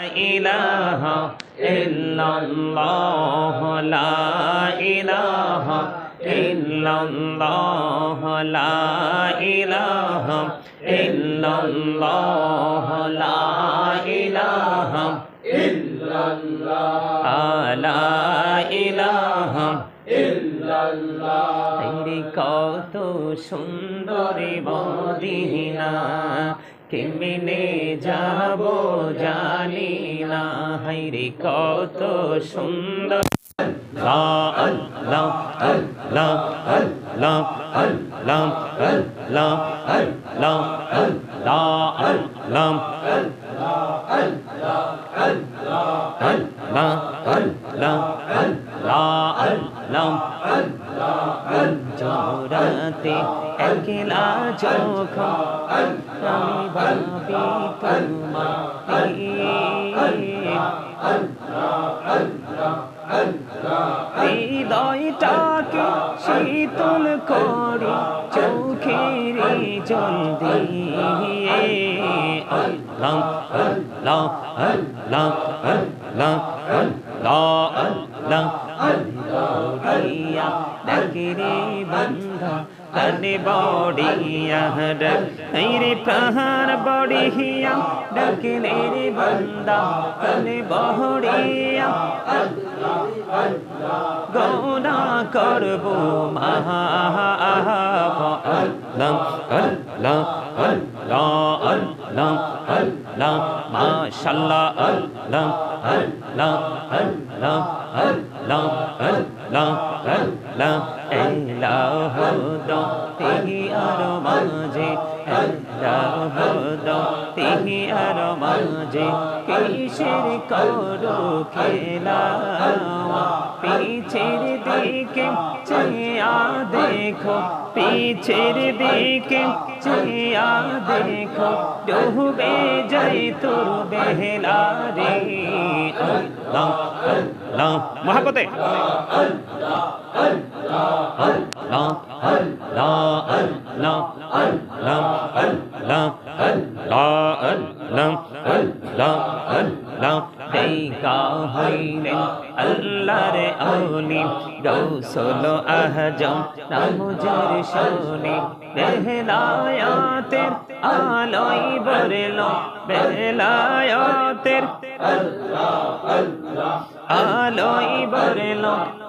إله إلا الله لا إله إلا الله لا إله إلا الله لا إله إلا الله لا إله إلا الله কত সুন্দরী মদিনা কেমনে যাব জানি না। হাইরে কত সুন্দর জোরাতে একলা চোখ আমি ভাবি তোমাকে Allah, Allah, Allah. হৃদয়টাকে শীতল করি চোখের জল দিয়ে। আল্লাহ আল্লাহ আল্লাহ আল্লাহ আল্লাহ আল্লাহ। বড়িয়া ডাকিরে Ani body ahad Airi pahar body hiya Dakin airi banda Ani bahuriya Gona karbu maha Allah Allah Allah Allah Allah Mashallah Allah Allah Allah আল্লাহ আল্লাহ এলাহ দো তেহি আর মাঝে এলাহ দো তেহি আর মাঝে কিসের করো খেলা পিছের দিকে চেয়া দেখো পিছের দিকে চেয়া দেখো ডুবে যাই তোর বেহলা রে আল্লাহ আল্লাহ মহাপতে আল্লাহ টেকা হইলেন আল্লাহর অলি গৌসল আহজম নামুজর শনি বেহলায়াতের আলোই বরল বেহলায়াতের আল্লাহ আল্লাহ আলোই বরল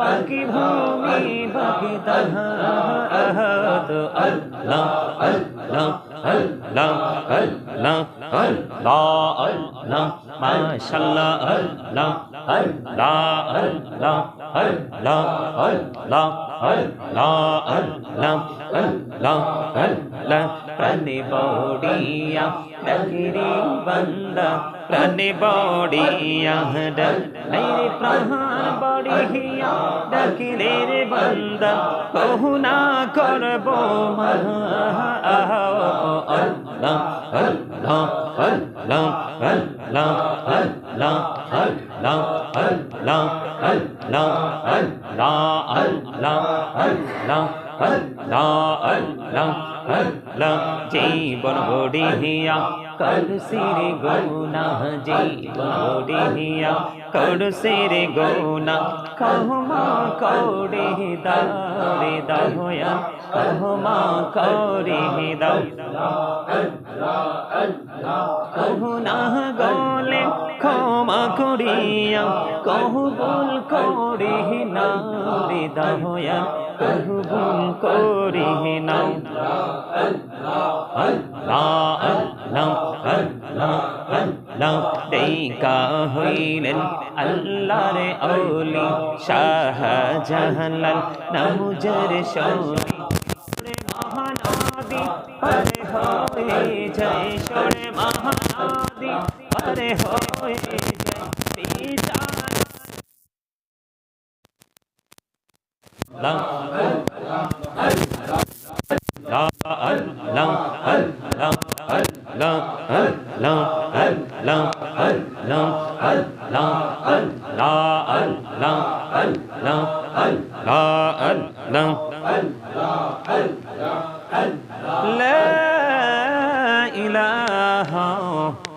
পাখি ভূমি পাখি তাহাত আল্লাহ আল্লাহ আল্লাহ আল্লাহ আল্লাহ আল্লাহ মাশাল্লাহ আল্লাহ আল্লাহ আল্লাহ আল্লাহ আল্লাহ আল্লাহ আল্লাহ আল্লাহ আল্লাহ প্রাণে বড়িয়া ডাকিরে বান্দা প্রাণে বড়িয়া ডাকিলে প্রাণ বড়িয়া ডাকিলে রে বন্দা কহু না করব জীবন বড়িয়া করসিরে গৌনা জীবন গড়িয়া করসিরে গৌনা কহমা কৌড়ে দারে দহয়া কহমা কৌড়ে দাও কহুনা গলে ক্ষমা করিয়া কহু বল করে না রে দহয়া কহু বল করে না আল্লাহ আল্লাহ আল্লাহ আল্লাহ দেখা হইলেন আল্লাহর অলি শাহজাহালাল নামুজের শৌলি মহানদী পরে হয়ে যায় সরে মহানদী পরে হয়ে যায়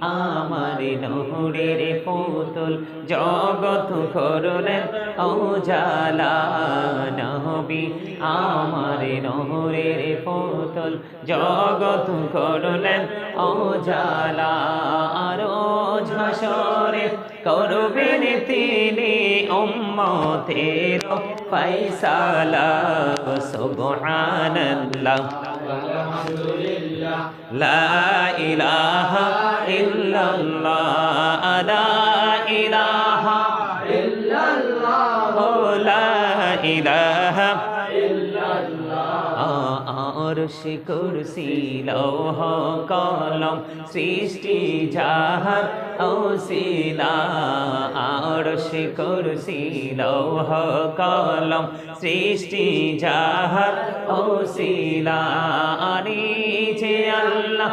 আমার নহরের পুতুল জগত করলেন ওজালা নহবি আমার নহরের পুতুল জগত করলেন ওজালা রোজ হাসরে করবেন তিনি উম্মতের ফয়সালা। সুবহানাল্লাহ। লা ইলাহা ইল্লাল্লাহ লা ইলাহা ইল্লাল্লাহ লা ইলাহা আরশ কুরসি লৌহ কলম সৃষ্টি যাহার ওসিলা আরশ কুরসি লৌহ কলম সৃষ্টি যাহার ওসিলা আনিছে আল্লাহ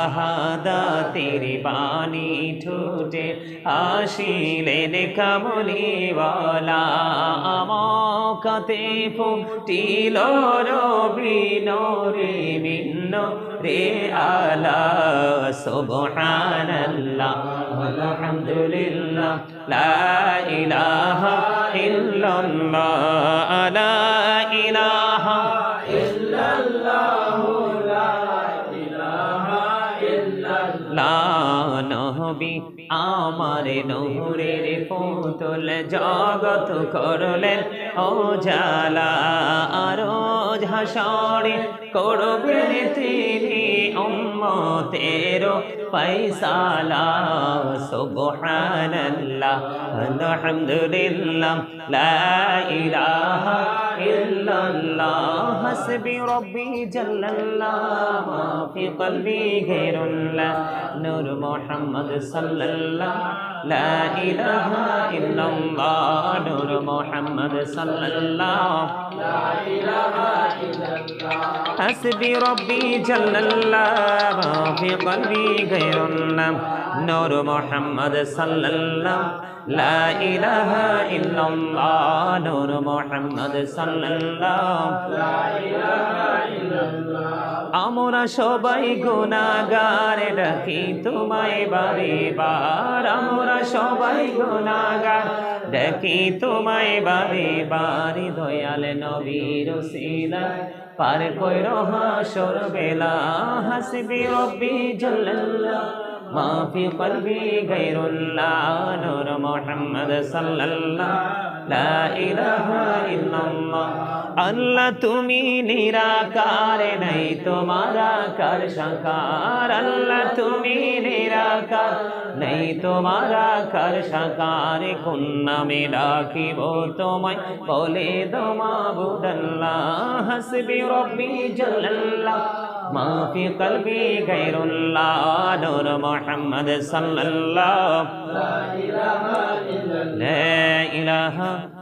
শাহাদাতের বাণী ঠোঁটে আসিলেন কামলিওয়ালা আমকাতে ফুটিল রবি নরে মিন্ন রে আলা। সুবহানাল্লাহ, আলহামদুলিল্লাহ, লা ইলাহা ইল্লাল্লাহ, লা ইলাহা নহবি আমার নহরের পুতুল জগত করলেন ও জালা আরও ঝাসরে করবেন তিনি উম্মতের ফয়সালা। সুবহানাল্লাহ, আলহামদুলিল্লাহ, লা ইলাহা ইল্লাল্লাহ, হাসবি রব্বি জাল্লাল্লাহ ফি কলবি গায়রুল্লাহ নূর মুহাম্মদ সাল্লাল্লাহ, লা ইলাহা ইল্লাল্লাহ, নূর মুহাম্মদ সাল্লাল্লাহ, লা ইলাহা ইল্লাল্লাহ হাসবি রব্বি জাল্লাল্লাহ মা ফি কলবি গায়রুল্লাহ নূর মুহাম্মদ সাল্লাল্লাহ লা ইলাহা ইল্লাল্লাহ নূর মুহাম্মদ সাল্লাল্লাহ লা ইলাহা ইল্লাল্লাহ আমরা সবাই গুণাগার ডাকি তোমায় বারে বার। আমরা সবাই গুণাগার ডাকি তোমায় বারে বার। দয়াল নবীর শিলা পার কই রহাসর বেলা, হাসবি রব্বি জল্লাল্লাহ, মাফি কলবি গায়রুল্লাহ, নূর মুহাম্মদ সাল্লাল্লাহ। محمد صلى الله لا إله إلا الله আল্লাহ তুমি নিরাকার নাই তোমার আকার সাকার আল্লাহ তুমি নিরাকার নেই তোমার আকার সাকার কোন নামে ডাকিব তোমায় বলে দমা বুদাল্লাহ হাসবি রব্বি জাল্লাল্লাহ ما في قلبي غير الله نور محمد صلى الله لا إله إلا الله لا إله